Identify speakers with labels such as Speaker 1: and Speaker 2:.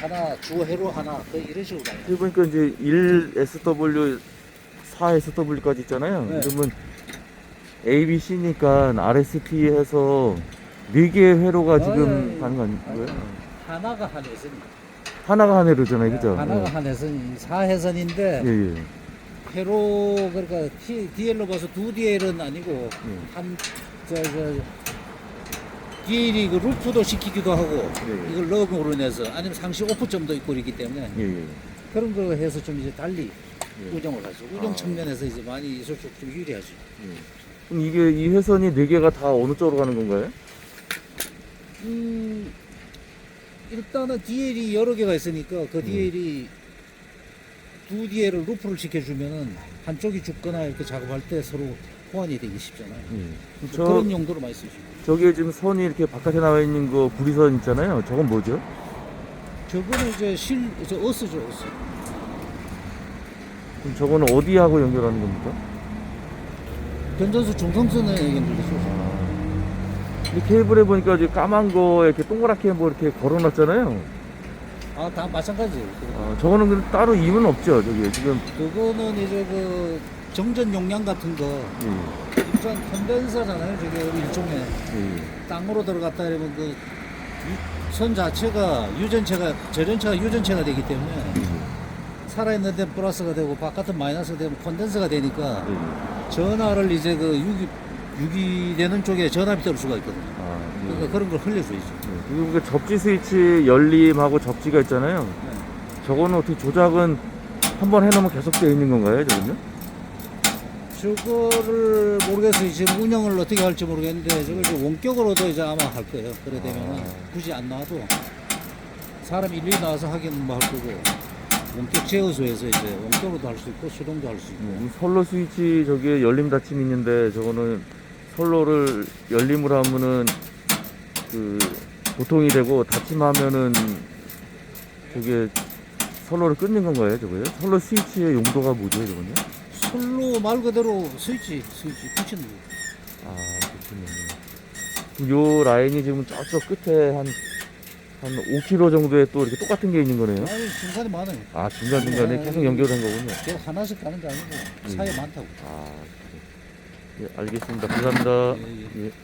Speaker 1: 하나 주회로 하나 그 이런 식으로 가요.
Speaker 2: 여기 보니까 이제 1SW, 4SW까지 있잖아요.
Speaker 1: 네.
Speaker 2: 그러면 ABC니까 RSP 해서 4개의 회로가 지금
Speaker 1: 아,
Speaker 2: 가는 거 아닌가요?
Speaker 1: 하나가 한 회선.
Speaker 2: 하나가 한 회로잖아요, 그죠?
Speaker 1: 하나가 한 회선, 4회선인데
Speaker 2: 예, 예.
Speaker 1: 회로 그러니까 DL로 봐서 두 DL은 아니고
Speaker 2: 예.
Speaker 1: 한저 저 DL이 그 루프도 시키기도 하고
Speaker 2: 예.
Speaker 1: 이걸 럼으로 내서 아니면 상시 오프점도 있고 그러기 때문에
Speaker 2: 예, 예.
Speaker 1: 그런 거 해서 좀 이제 달리
Speaker 2: 예.
Speaker 1: 우정을 하죠. 우정
Speaker 2: 아.
Speaker 1: 측면에서 이제 많이 이쪽좀 유리하죠.
Speaker 2: 예. 그럼 이게 이 회선이 4개가 다 어느 쪽으로 가는 건가요?
Speaker 1: 음, 일단은 DL이 여러 개가 있으니까
Speaker 2: 음.
Speaker 1: 그 DL이 두 DL을 루프를 시켜주면은 한쪽이 죽거나 이렇게 작업할 때 서로 호환이 되기 쉽잖아요.
Speaker 2: 예. 저,
Speaker 1: 그런 용도로 많이 쓰시고.
Speaker 2: 저기에 지금 선이 이렇게 바깥에 나와 있는 거 구리선 있잖아요. 저건 뭐죠?
Speaker 1: 저거는 이제 실, 저 어스죠, 어스.
Speaker 2: 그럼 저거는 어디하고 연결하는 겁니까?
Speaker 1: 변전수 중성선에 연결되죠.
Speaker 2: 이 케이블에 보니까 이제 까만 거에 이렇게 동그랗게 뭐 이렇게 걸어놨잖아요.
Speaker 1: 아, 다 마찬가지예요.
Speaker 2: 아, 저거는 그럼 따로 이유는 없죠, 저기 지금.
Speaker 1: 그거는 이제 그 정전 용량 같은 거,
Speaker 2: 예,
Speaker 1: 일단 컨덴서잖아요. 저게 일종의
Speaker 2: 예,
Speaker 1: 땅으로 들어갔다 이러면 그선 자체가 유전체가 절연체가 유전체가 되기 때문에
Speaker 2: 예,
Speaker 1: 살아있는 데 플러스가 되고 바깥은 마이너스가 되면 콘덴서가 되니까
Speaker 2: 예.
Speaker 1: 전하를 이제 그 유기 유기되는 쪽에 전압이 떨어질 수가 있거든요. 그러니까 그런 걸 흘려줘야죠.
Speaker 2: 예. 그리고 그 접지 스위치 열림하고 접지가 있잖아요.
Speaker 1: 네.
Speaker 2: 저거는 어떻게 조작은 한 번 해놓으면 계속 돼 있는 건가요, 저거는?
Speaker 1: 저거를 모르겠어요. 지금 운영을 어떻게 할지 모르겠는데 저걸 이제 원격으로도 이제 아마 할 거예요. 그래 되면은
Speaker 2: 아.
Speaker 1: 굳이 안 나와도 사람 일일이 나와서 하기는 뭐 할 거고 원격 제어소에서 이제 원격으로도 할 수 있고 수동도 할 수 있고
Speaker 2: 음, 선로 스위치 저기에 열림 닫힘이 있는데 저거는 선로를 열림을 하면은 그 보통이 되고 닫힘하면은 저게 선로를 끊는 건가요, 저거요? 선로 스위치의 용도가 뭐죠, 저거는?
Speaker 1: 솔로 말 그대로 스위치 스위치 붙이는 거예요.
Speaker 2: 아, 그렇군요. 요 라인이 지금 저쪽 끝에 한, 한 5km 정도에 또 이렇게 똑같은 게 있는 거네요.
Speaker 1: 아니 중간에 많아요.
Speaker 2: 아, 중간중간에
Speaker 1: 네.
Speaker 2: 계속 연결한 거군요.
Speaker 1: 저 하나씩 가는 게 아니고 사이에 많다고.
Speaker 2: 아, 그래. 예, 알겠습니다. 감사합니다.
Speaker 1: 예, 예.
Speaker 2: 예.